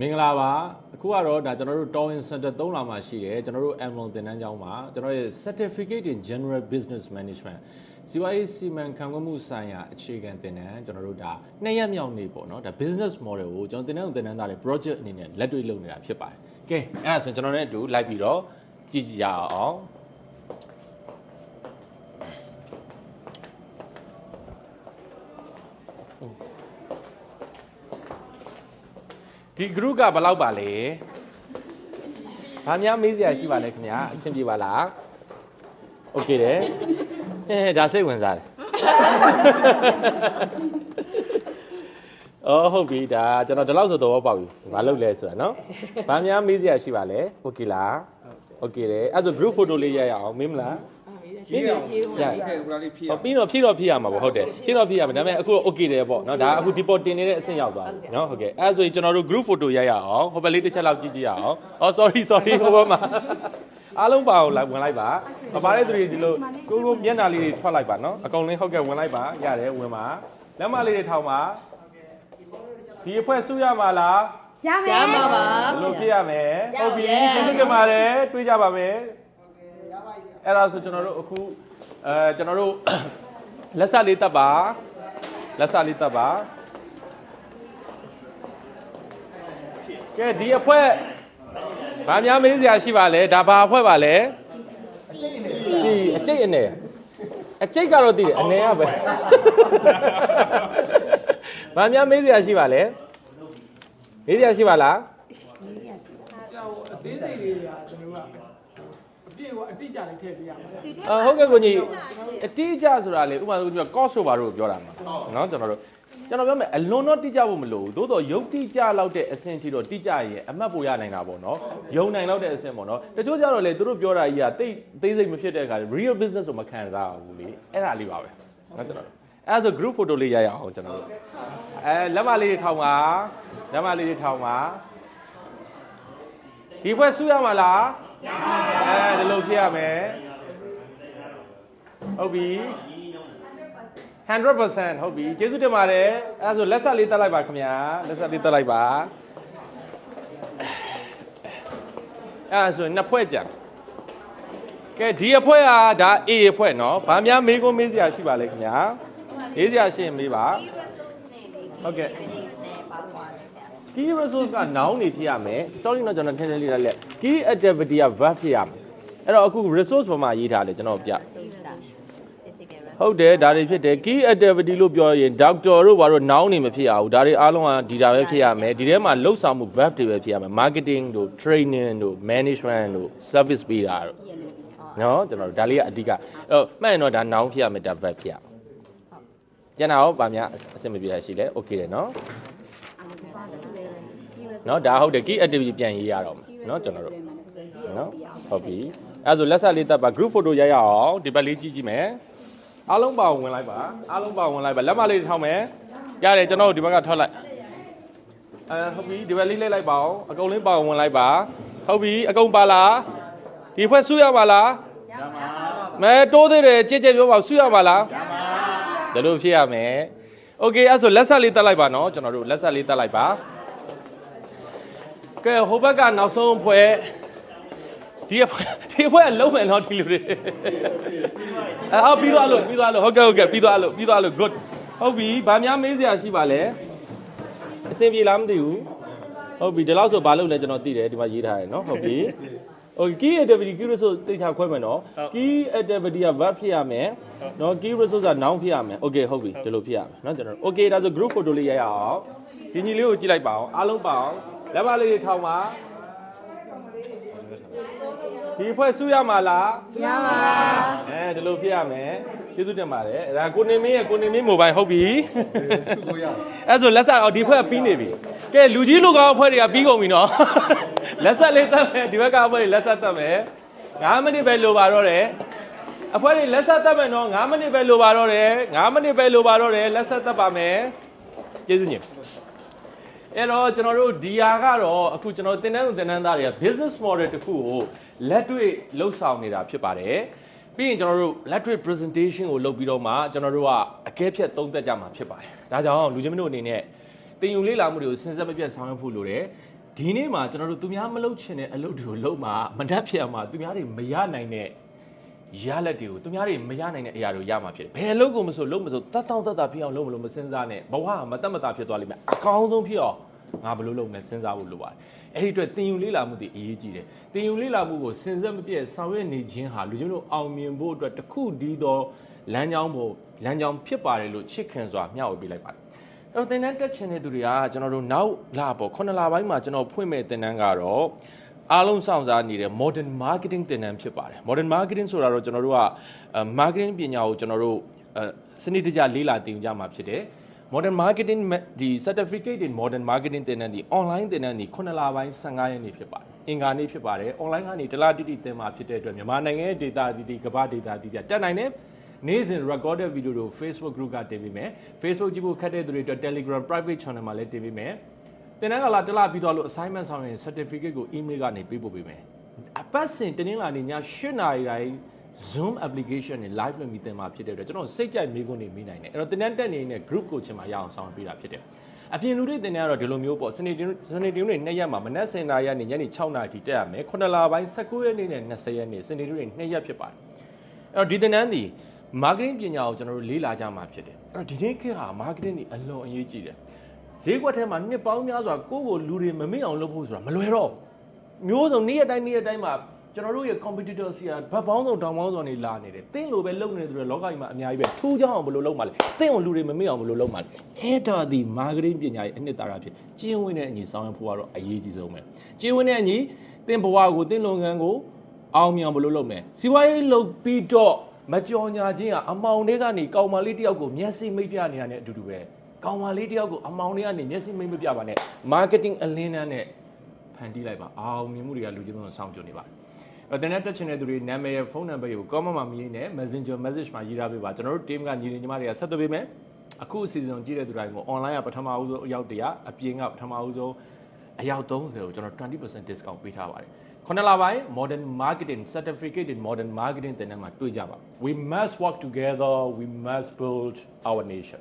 မင်္ဂလာပါအခုကတော့ဒါကျွန်တော်တို့ Towin Center 3လာမှာရှိတယ်ကျွန်တော်တို့ Amlon သင်တန်းကျောင်းမှာကျွန်တော်ရဲ့ Certificate in General Business Management စီးပွားရေးစီမံခန့်ခွဲမှုဆိုင်ရာအခြေခံသင်တန်းကျွန်တော်တို့ဒါနှစ်ရက်မြောက်နေ့ပေါ့နော်ဒါ business model ကိုကျွန်တော်သင်တန်းသင်တန်းသားတွေ project အနေနဲ့လက်တွေ့လုပ်နေတာဖြစ်ပါတယ်ကဲအဲ့ဒါဆိုရင်ကျွန်တော်နဲ့အတူလိုက်ပြီးတော့ကြည့်ကြည့်ရအောင် ဒီ group ကဘယ်လောက်ပါလဲ။ဘာများမေးစရာရှိပါလဲခင်ဗျာအဆင်ပြေပါလား။ Okay တယ်။အဲဒါစိတ်ဝင်စားတယ်။အော်ဟုတ်ပြီဒါကျွန်တော်ဒီလောက်ဆိုတော့ပေါက်ပြီ။ဘာလုပ်လဲဆိုတာနော်။ဘာများမေးစရာရှိပါလဲ။ Okay လား။ Okay တယ်။အဲ့ဒါဆို group photo လေးရရအောင်မင်းမလား။ ဖြည့်အောင်ဖြည့်အောင်ဖြည့်ဦးလေးဖြည့်ဟောပြီးတော့ဖြည့်တော့ဖြည့်ရမှာပေါ့ဟုတ်တယ်ဖြည့်တော့ဖြည့်ရမှာဒါပေမဲ့အခုတော့ okay တယ်ပေါ့နော်ဒါအခုဒီပေါ်တင်နေတဲ့အဆင့်ရောက်သွားပြီနော်ဟုတ်ကဲ့အဲဒါဆိုရင်ကျွန်တော်တို့ group photo ရိုက်ရအောင်ဟိုဘက်လေးတစ်ချက်လောက်ကြည့်ကြည့်ရအောင်အော် sorry sorry ဟိုဘက်မှာအားလုံးပါအောင်လိုက်ဝင်လိုက်ပါအပါတဲ့သူတွေဒီလိုကိုကိုမျက်နှာလေးတွေထွက်လိုက်ပါနော်အကုန်လုံးဟုတ်ကဲ့ဝင်လိုက်ပါရတယ်ဝင်ပါလက်မလေးတွေထောင်ပါဒီအဖွဲစုရမှာလား ရမယ် ရမှာပါ ဘယ်လိုဖြစ်ရမယ်ဟုတ်ပြီကျေးဇူးတင်ပါတယ်တွေးကြပါမယ် အဲ့ဒါဆိုကျွန်တော်တို့အခုအဲကျွန်တော်တို့လက်ဆက်လေးတက်ပါလက်ဆက်လေးတက်ပါကဲဒီအဖွဲဘာများမေးစရာရှိပါလဲဒါဘာအဖွဲပါလဲဒီအကျိတ်အနေအကျိတ်ကတော့တည်တယ်အနေကပဲဘာများမေးစရာရှိပါလဲမေးစရာရှိပါလားအသေးစိတ်လေးတွေကကျွန်တော်က တွေကိုအတိအကျလေးထည့်ပေးရမှာဒီထက်အဟုတ်ကဲ့ကိုကြီးအတိအကျဆိုတာလေဥပမာကိုကြီးက cost over တို့ပြောတာမှာနော်ကျွန်တော်တို့ကျွန်တော်ပြောမယ်အလွန်တော့တိကျဖို့မလိုဘူးသို့တော့ရုပ်တိကျလောက်တဲ့အဆင့်ထိတော့တိကျရဲ့အမှတ်ပိုရနိုင်တာပေါ့နော်ယုံနိုင်လောက်တဲ့အဆင့်ပေါ့နော်တချို့ကြတော့လေသူတို့ပြောတာကြီးကတိတ်သေးစိတ်မဖြစ်တဲ့အခါ real business ကိုမခံစားဘူးလေအဲ့ဒါလေးပါပဲနော်ကျွန်တော်တို့အဲ့ဒါဆို group photo လေးရရအောင်ကျွန်တော်တို့အဲလက်မလေးတွေထောင်ပါလက်မလေးတွေထောင်ပါဒီဖွဲ့ဆူရမှာလားရပါပါအဲဒီလို ဖြစ်ရမယ်ဟုတ်ပြီ100%ဟုတ်ပြီကျေးဇူးတင်ပါတယ်အဲဒါဆိုလက်ဆက်လေးတက်လိုက်ပါခင်ဗျာလက်ဆက်လေးတက်လိုက်ပါအဲဒါဆိုနှစ်ဖွဲ့ကြံကဲဒီအဖွဲ့ကဒါ A အဖွဲ့နော်ဗာများမေးခွန်းမေးစရာရှိပါလေခင်ဗျာမေးစရာရှိရင်မေးပါဟုတ်ကဲ့ key resource က noun နေဖြစ်ရမယ် sorry တော့ကျွန်တော်ထည့်ထည့်လေးလိုက်လက် key activity က verb ဖြစ်ရမယ် အဲ့တော့အခု resource ပေါ်မှာရေးထားတယ်ကျွန်တော်ပြ save that physical ဟုတ်တယ်ဒါတွေဖြစ်တယ် key activity လို့ပြောရင် doctor တို့ဘာလို့ noun နေမဖြစ်ရဘူးဒါတွေအားလုံးကဒီတာပဲဖြစ်ရမယ်ဒီထဲမှာလှုပ်ဆောင်မှု verb တွေပဲဖြစ်ရမယ် marketing တို့ training တို့ management တို့ service ပေးတာတို့နော်ကျွန်တော်တို့ဒါလေးကအဓိကအဲ့တော့မှတ်ရင်တော့ဒါ noun ဖြစ်ရမယ်ဒါ verb ဖြစ်ရမယ်ကျန်တာရောဗာများအဆင်မပြေတာရှိလဲ okay တယ်နော်နော်ဒါဟုတ်တယ် key activity ပြန်ရေးရတော့မယ်နော်ကျွန်တော်တို့နော်ဟုတ်ပြီ အဲ့ဒါဆိုလက်ဆက်လေးတက်ပါ group photo ရိုက်ရအောင်ဒီဘက်လေးကြည့်ကြည့်မယ် အားလုံးပါအောင်ဝင်လိုက်ပါအားလုံးပါအောင်ဝင်လိုက်ပါလက်မလေးထောင်းမယ်ရတယ်ကျွန်တော်တို့ဒီဘက်ကထွက်လိုက်အဲဟုတ်ပြီဒီဘက်လေးလေးလိုက်ပါအောင်အကုန်လေးပါအောင်ဝင်လိုက်ပါဟုတ်ပြီအကုန်ပါလားဒီဖွဲ့ဆူရပါလားရပါမဲတိုးသေးတယ်ကြည့်ကြည့်ပြောပါဆူရပါလားရပါဒါလို့ဖြစ်ရမယ်โอเคအဲ့ဆိုလက်ဆက်လေးတက်လိုက်ပါနော်ကျွန်တော်တို့လက်ဆက်လေးတက်လိုက်ပါကဲဟိုဘက်ကနောက်ဆုံးဖွဲ့ ဒီအဖွဲဒီအဖွဲကလုံးမယ်နော်ဒီလူတွေအော်ပြီးသွားလို့ပြီးသွားလို့ဟုတ်ကဲ့ဟုတ်ကဲ့ပြီးသွားလို့ပြီးသွားလို့ good ဟုတ်ပြီဗာများမေးစရာရှိပါလဲအဆင်ပြေလားမသိဘူးဟုတ်ပြီဒီလောက်ဆိုဘာလုပ်လဲကျွန်တော်သိတယ်ဒီမှာရေးထားတယ်နော်ဟုတ်ပြီ Okay key activity key resource တိတ်ချခွဲမယ်နော် key activity က verb ဖြစ်ရမယ်နော် key resource က noun ဖြစ်ရမယ် okay ဟုတ်ပြီဒီလိုဖြစ်ရမယ်နော်ကျွန်တော် okay ဒါဆို group photo လေးရိုက်ရအောင်ဒီညီလေးကိုကြည့်လိုက်ပါအောင်အားလုံးပါအောင်လက်မလေးတွေထောင်ပါ ဒီဖွဲ့စုရမှာလားရပါအဲဒီလိုဖြစ်ရမယ်ကျေးဇူးတင်ပါတယ်ဒါကိုနေမင်းရဲ့ကိုနေမင်းမိုဘိုင်းဟုတ်ပြီစုကိုရအဲဆိုလက်ဆက်အော်ဒီဖွဲ့ကပြီးနေပြီကဲလူကြီးလူကောင်းအဖွဲ့တွေကပြီးကုန်ပြီနော်လက်ဆက်လေးတက်မယ်ဒီဘက်ကအဖွဲ့တွေလက်ဆက်တက်မယ်9မိနစ်ပဲလိုပါတော့တယ်အဖွဲ့တွေလက်ဆက်တက်မယ်နော်9မိနစ်ပဲလိုပါတော့တယ်9မိနစ်ပဲလိုပါတော့တယ်လက်ဆက်တက်ပါမယ်ကျေးဇူးညင် အဲ့တော့ကျွန်တော်တို့ဒီဟာကတော့အခုကျွန်တော်တင်တန်းသူတင်တန်းသားတွေက business model တစ်ခုကိုလက်တွေ့လှုပ်ဆောင်နေတာဖြစ်ပါတယ်ပြီးရင်ကျွန်တော်တို့လက်တွေ့ presentation ကိုလုပ်ပြီးတော့မှကျွန်တော်တို့ကအကဲဖြတ်သုံးသပ်ကြမှာဖြစ်ပါတယ်ဒါကြောင့်လူချင်းမတို့အနေနဲ့တင်ယူလေ့လာမှုတွေကိုစဉ်ဆက်မပြတ်ဆောင်ရွက်ဖို့လိုတယ်ဒီနေ့မှာကျွန်တော်တို့သူများမလုပ်ချင်တဲ့အလုပ်တွေကိုလုပ်မှာမနှက်ဖြန်မှာသူများတွေမရနိုင်တဲ့ရလက်တွေကိုသူများတွေမရနိုင်တဲ့အရာတွေကိုရမှာဖြစ်တယ်ဘယ်အလုပ်ကိုမဆိုလုပ်မဆိုတတ်တောင့်တတ်တာဖြစ်အောင်လုပ်မလို့မစင်စားနဲ့ဘဝကမတတ်မတာဖြစ်သွားလိမ့်မယ်အကောင်းဆုံးဖြစ်အောင် ငါဘယ်လိုလုပ်မလဲစဉ်းစားဖို့လိုပါတယ်အဲ့ဒီအတွက်တင်ယူလေးလာမှုတွေအရေးကြီးတယ်တင်ယူလေးလာမှုကိုစဉ်ဆက်မပြည့်ဆောင်ရွက်နေခြင်းဟာလူချင်းတို့အောင်မြင်ဖို့အတွက်တစ်ခုတည်းသောလမ်းကြောင်းပေါ်လမ်းကြောင်းဖြစ်ပါတယ်လို့ချစ်ခင်စွာမျှဝေပေးလိုက်ပါတယ်အဲ့တော့သင်တန်းတက်ချင်တဲ့သူတွေကကျွန်တော်တို့နောက်လာပေါ့ခုနှစ်လပိုင်းမှာကျွန်တော်ဖွင့်မဲ့သင်တန်းကတော့အားလုံးစောင့်စားနေတဲ့ modern marketing သင်တန်းဖြစ်ပါတယ် modern marketing ဆိုတာတော့ကျွန်တော်တို့ကအဲ marketing ပညာကိုကျွန်တော်တို့အဲစနစ်တကျလေ့လာသင်ကြမှာဖြစ်တယ် modern marketing ဒီ certificate in modern marketing သင်တန်းဒီ online သင်တန်းဒီခုနှစ်လပိုင်း15ရက်နေ့ဖြစ်ပါတယ်အင်္ဂါနေ့ဖြစ်ပါတယ် online ကနေတလားတိတိသင်မှာဖြစ်တဲ့အတွက်မြန်မာနိုင်ငံရဲ့ data ဒီဒီကမ္ဘာ data ဒီဒီတက်နိုင်တဲ့နေ့စဉ် recorded video တို့ Facebook group ကတင်ပေးမယ် Facebook ကြည့်ဖို့ခက်တဲ့သူတွေအတွက် Telegram private channel မှာလည်းတင်ပေးမယ်သင်တန်းကလာတစ်လပြီးတော့လို့ assignment ဆောင်ရင် certificate ကို email ကနေပေးပို့ပေးမယ်အပတ်စဉ်တင်းင်းလာနေည8နာရီတိုင်း Zoom application နဲ့ live လုပ်ပြီးသင်မှာဖြစ်တဲ့အတွက်ကျွန်တော်စိတ်ကြိုက်မိခွန်းနေမိနိုင်တယ်အဲ့တော့သင်တန်းတက်နေတဲ့ group ကိုချင်မှာရအောင်ဆောင်ပေးတာဖြစ်တယ်အပြင်လူတွေသင်တန်းကတော့ဒီလိုမျိုးပေါ့စနေတင်းစနေတင်းတွေ2ရက်မှာမနက်7:00နာရီကနေညနေ6:00နာရီထိတက်ရမယ်9လပိုင်း19ရက်နေ့နဲ့20ရက်နေ့စနေတင်းတွေ2ရက်ဖြစ်ပါတယ်အဲ့တော့ဒီသင်တန်းဒီ marketing ပညာကိုကျွန်တော်တို့လေ့လာကြမှာဖြစ်တယ်အဲ့တော့ဒီနေ့ခေတ်ဟာ marketing ဒီအလွန်အရေးကြီးတယ်ဈေးကွက်ထဲမှာနှစ်ပေါင်းများစွာကိုယ့်ကိုလူတွေမမေ့အောင်လုပ်ဖို့ဆိုတာမလွယ်တော့မျိုးစုံနေ့ရက်တိုင်းနေ့ရက်တိုင်းမှာ ကျွန်တော်တို့ရဲ့ competitor ဆီကဘတ်ပေါင်းစုံတောင်ပေါင်းစုံတွေလာနေတယ်တင်းလိုပဲလုပ်နေတယ်ဆိုတော့လောကကြီးမှာအများကြီးပဲထူးခြားအောင်ဘယ်လိုလုပ်မှာလဲတင်းအောင်လူတွေမမေ့အောင်ဘယ်လိုလုပ်မှာလဲအဲ့တော့ဒီ marketing ပညာရဲ့အနှစ်သာရဖြစ်ကျင်းဝင်းတဲ့အညီဆောင်ရဖို့ကတော့အရေးကြီးဆုံးပဲကျင်းဝင်းတဲ့အညီတင်းဘဝကိုတင်းလုံငန်းကိုအောင်မြောင်ဘယ်လိုလုပ်မလဲစီဝါရေးလုပ်ပြီးတော့မကြော်ညာခြင်းကအမောင်တွေကနေကောင်မလေးတယောက်ကိုမျက်စိမိတ်ပြနေရတဲ့အတူတူပဲကောင်မလေးတယောက်ကိုအမောင်တွေကနေမျက်စိမိတ်မပြပါနဲ့ marketing အလင်းတန်းနဲ့ဖန်တီးလိုက်ပါအောင်မြင်မှုတွေကလူချင်းတို့ဆောင်းကြနေပါတယ် အဲ့တဲ့နဲ့တက်ချင်တဲ့သူတွေနာမည်ရဖုန်းနံပါတ်ကို comment မှာမြည်နေ messenger message မှာရေးထားပေးပါကျွန်တော်တို့ team ကညီညီမတွေကဆက်သွယ်ပေးမယ်အခုအစီအစဉ်ကြည့်တဲ့သူတိုင်းကို online ကပထမဦးဆုံးအယောက်တရာအပြင်ကပထမဦးဆုံးအယောက်30ကိုကျွန်တော်20% discount ပေးထားပါတယ်ခုနစ်လပိုင်း modern marketing certificate in modern marketing တင်တဲ့မှာတွေ့ကြပါ we must work together we must build our nation